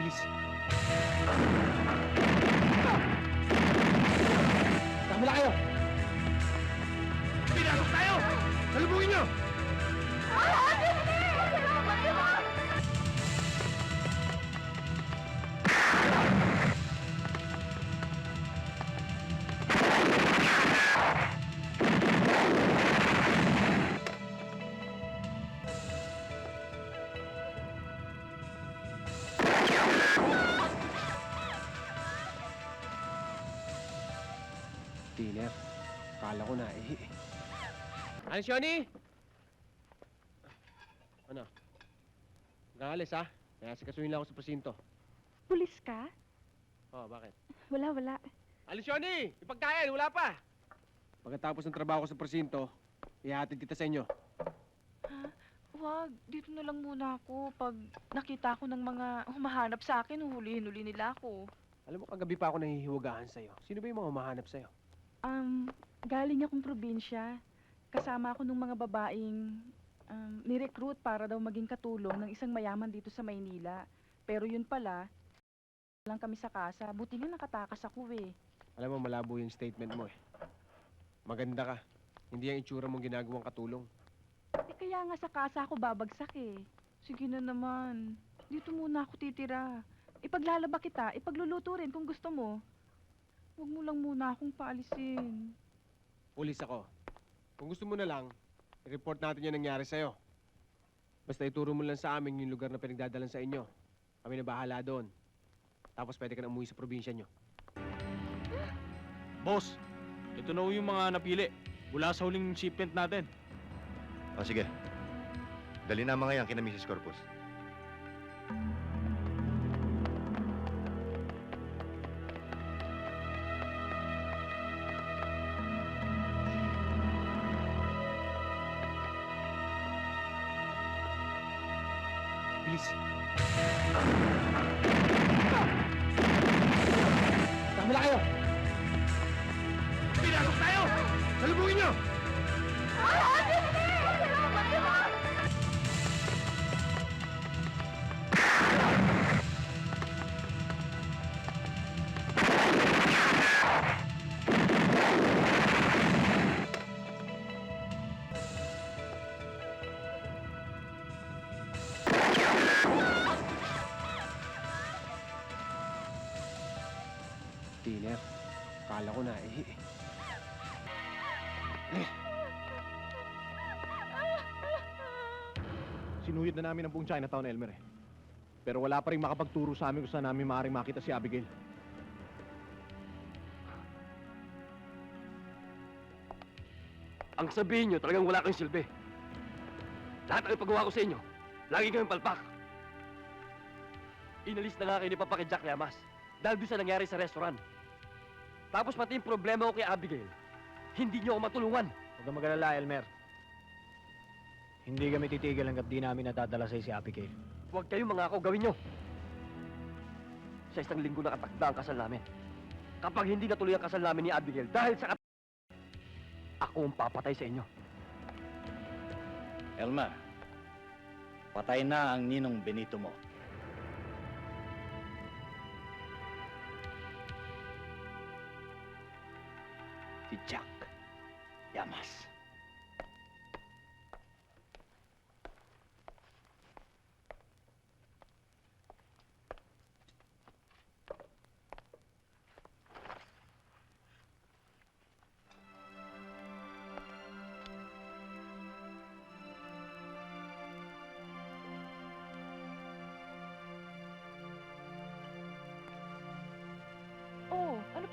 Bilis. Tama na kayo! Pinasok tayo! Dinner. Kala ko na eh. Ano, Shoni? Ano? Nakalis, ha? Kaya sikasuhin lang ako sa presinto. Pulis ka? Oh, bakit? Wala, wala. Alis, Shoni! Ipagkayan, wala pa! Pagkatapos ng trabaho ko sa presinto, ihatid kita sa inyo. Wag, dito na lang muna ako. Pag nakita ko ng mga humahanap sa akin, huhulihin-huli nila ako. Alam mo, kagabi pa ako nahihiwagaan sa'yo. Sino ba yung mga umahanap sa'yo? Um, galing akong probinsya. Kasama ako ng mga babaeng um, nirecruit para daw maging katulong ng isang mayaman dito sa Maynila. Pero yun pala, lang kami sa kasa. Buti nga nakatakas ako eh. Alam mo, malabo yung statement mo eh. Maganda ka. Hindi ang itsura mong ginagawang katulong. Eh kaya nga sa kasa ako babagsak eh. Sige na naman. Dito muna ako titira. Ipaglalaba kita, ipagluluto rin kung gusto mo. Huwag mo lang muna akong paalisin. Pulis ako. Kung gusto mo na lang, i-report natin yung nangyari sa'yo. Basta ituro mo lang sa amin yung lugar na pinagdadalan sa inyo. Kami na bahala doon. Tapos pwede ka na umuwi sa probinsya nyo. Boss, ito na ho yung mga napili. Mula sa huling shipment natin. O sige. Dali na mga yan kina Mrs. Corpus. Bilis. Tama na kayo! Pinasok tayo! Salubungin nyo! Dinner. Kala ko na eh. Sinuhid na namin ang buong Chinatown, Elmer eh. Pero wala pa rin makapagturo sa amin kung saan namin maaaring makita si Abigail. Ang sabihin nyo, talagang wala kayong silbi. Lahat ng ipagawa ko sa inyo, lagi kayong palpak. Inalis na nga kayo ni Papa kay Jack Llamas dahil doon sa nangyari sa restaurant. Tapos pati yung problema ko kay Abigail, hindi nyo ako matulungan. Huwag kang mag-alala, Elmer. Hindi kami titigil hanggat di namin natadala sa'yo si Abigail. Huwag kayong mga ako gawin nyo. Sa isang linggo nakatakda ang kasal namin. Kapag hindi natuloy ang kasal namin ni Abigail dahil sa kat... Ako ang papatay sa inyo. Elma, patay na ang ninong Benito mo. Si Jack Yamas.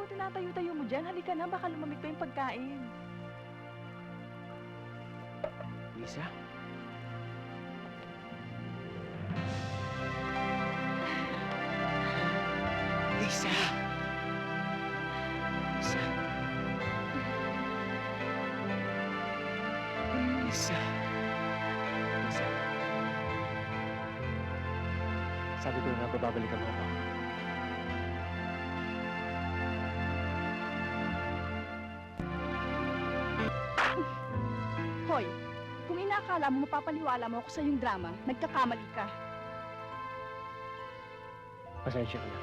Pang tinatayo-tayo mo dyan? Halika na, baka lumamig pa yung pagkain. Lisa? Lisa! Lisa! Lisa! Lisa! Sabi ko na babalikan mo ako. Hoy, kung inakala mo mapapaniwala mo ako sa yung drama, nagkakamali ka. Pasensya ka na.